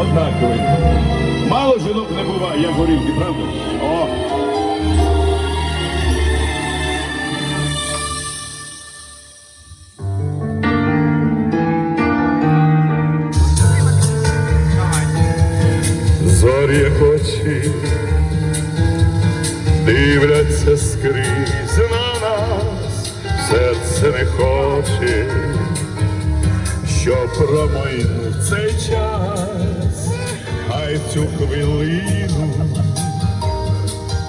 однаковий. Мало жінок не буває, як горілки, правда? О! Зорі очі дивляться скрізь на нас, серце не хоче, що промайнув цей час, хай цю хвилину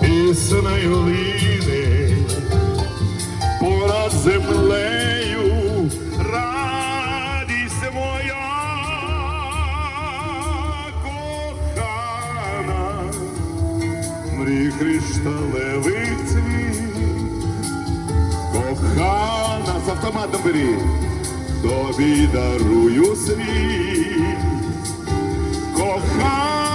піснею лине понад землею. Радість моя кохана, мрій кришталевих цвіт, кохана, з автоматом бери, тобі дарую світ, кохана,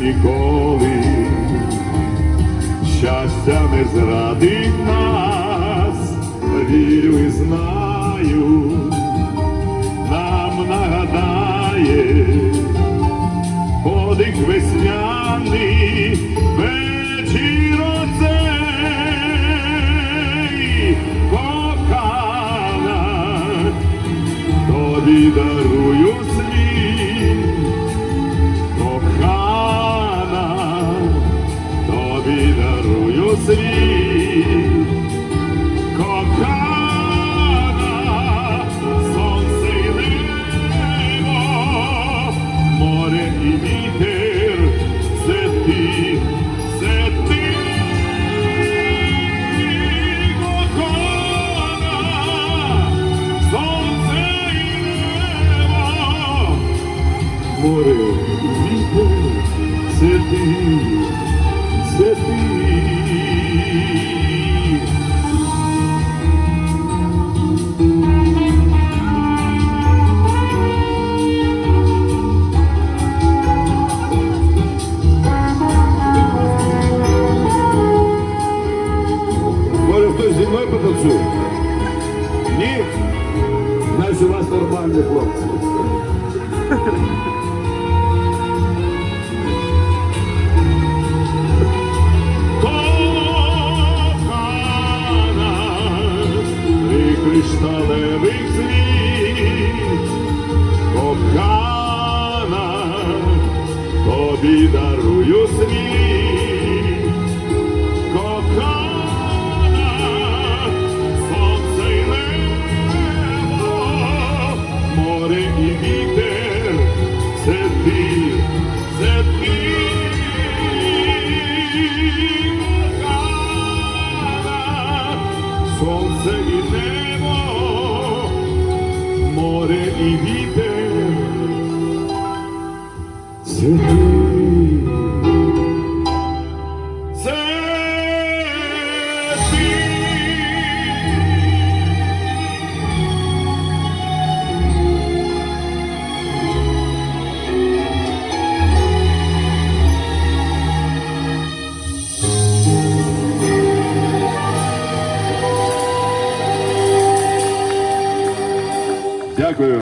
ніколи, щастя не зрадить нас, вірю і знаю, нам нагадає подих весняний вечір дарую хтось зі мною потанцює? Ні? Значить у вас нормальні хлопці. Кришталевих слів, кохана, тобі дарую світ, Сонце і небо, море і вітер.